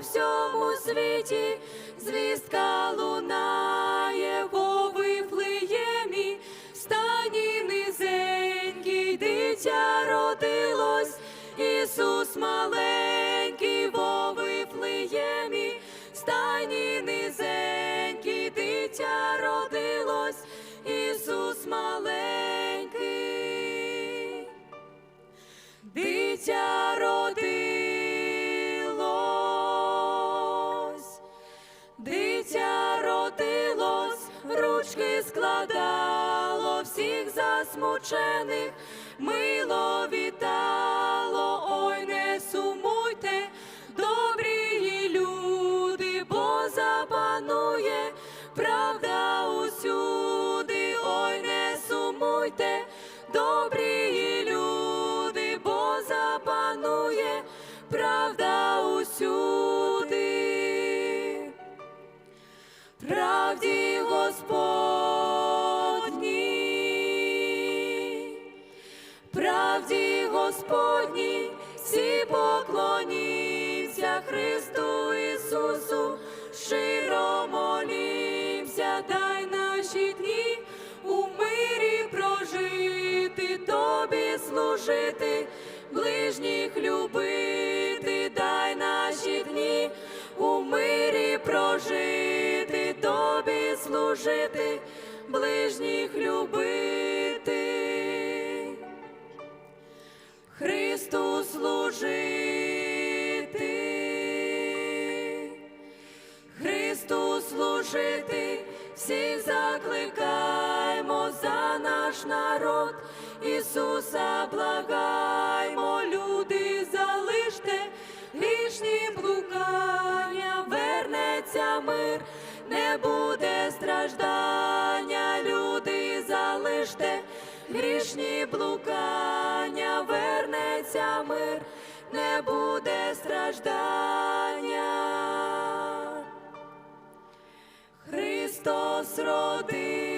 всьому світі, звістка лунає во Вифлеємі, стані низенький, дитя родилось, Ісус маленький во Вифлеємі, стані низенький, дитя родилось, Ісус маленький. Дитя ручки складало всіх засмучених, мило вітало, ой, не сумуйте, добрі люди, бо запанує. Правда усюди, ой, не сумуйте, добрі люди, бо запанує. Правда правді Господній, всі поклонімся Христу Ісусу, щиро молімся, дай наші дні у мирі прожити, тобі служити, ближніх любити, дай наші дні у мирі прожити, тобі служити, ближніх любити. Служити, Христу служити, всіх закликаймо за наш народ, Ісуса благаймо, люди залиште, грішні блукання, вернеться мир, не буде страждання, люди залиште, грішні блукання, вернеться мир, не буде страждання. Христос родив.